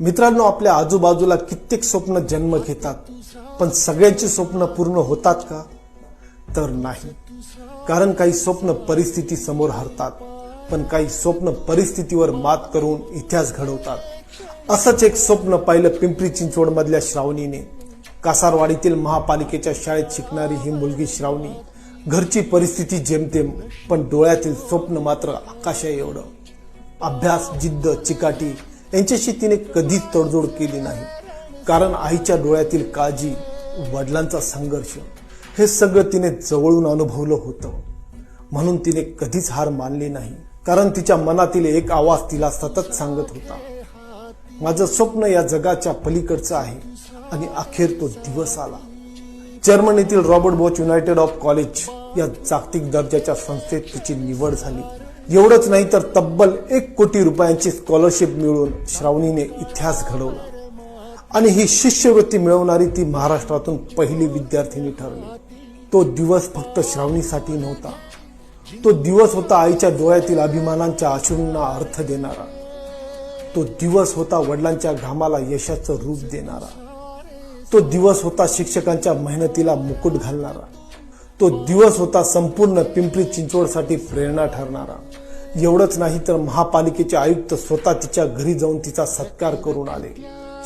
मित्रांनो आपल्या आजूबाजूला कित्येक स्वप्न जन्म घेतात. पण सगळ्यांची स्वप्न पूर्ण होतात का? तर नाही. कारण काही स्वप्न परिस्थिती समोर हरतात. पण काही स्वप्न परिस्थितीवर मात करून इतिहास घडवतात. असंच एक स्वप्न पाहिलं पिंपरी चिंचवड मधल्या श्रावणीने. कासारवाडीतील महापालिकेच्या शाळेत शिकणारी ही मुलगी श्रावणी. घरची परिस्थिती जेमतेम पण डोळ्यातील स्वप्न मात्र आकाशा एवढं अभ्यास जिद्द चिकाटी यांच्याशी तिने कधीच तडजोड केली नाही. कारण आईच्या डोळ्यातील काळजी वडिलांचा संघर्ष हे सगळं तिने जवळून अनुभवलं होतं. म्हणून तिने कधीच हार मानली नाही. कारण तिच्या मनातील एक आवाज तिला सतत सांगत होता. माझं स्वप्न या जगाच्या पलीकडचं आहे आणि अखेर तो दिवस आला. जर्मनीतील Robert Bosch united of college या जागतिक दर्जाच्या संस्थेत तिची निवड झाली. एवढंच नाही तर तब्बल एक कोटी रुपयांची स्कॉलरशिप मिळवून श्रावणीने इतिहास घडवला. आणि ही शिष्यवृत्ती मिळवणारी ती महाराष्ट्रातून पहिली विद्यार्थिनी ठरली. तो दिवस फक्त श्रावणीसाठी नव्हता. तो दिवस होता आईच्या डोळ्यातील अभिमानांच्या अश्रूंना अर्थ देणारा. तो दिवस होता वडिलांच्या घामाला यशाचं रूप देणारा. तो दिवस होता शिक्षकांच्या मेहनतीला मुकुट घालणारा. तो दिवस होता संपूर्ण पिंपरी चिंचवडसाठी प्रेरणा ठरणारा. एवढंच नाही तर महापालिकेचे आयुक्त स्वतः तिच्या घरी जाऊन तिचा सत्कार करून आले.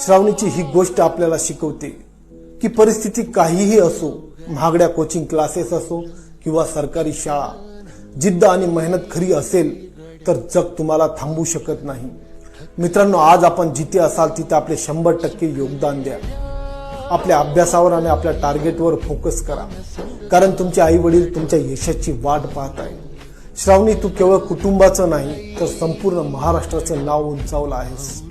श्रावणीची ही गोष्ट आपल्याला शिकवते की परिस्थिती काहीही असो महागड्या कोचिंग क्लासेस असो किंवा सरकारी शाळा जिद्द आणि मेहनत खरी असेल तर जग तुम्हाला थांबू शकत नाही. मित्रांनो आज आपण जिथे असाल तिथे आपले शंभर टक्के योगदान द्या. आपल्या अभ्यासावर आणि आपल्या टार्गेटवर फोकस करा. कारण तुमचे आई वडील तुमच्या यशाची वाट पाहत आहे श्रावणी तू केवळ कुटुंबाचं नाही तर संपूर्ण महाराष्ट्राचं नाव उंचावलं आहेस.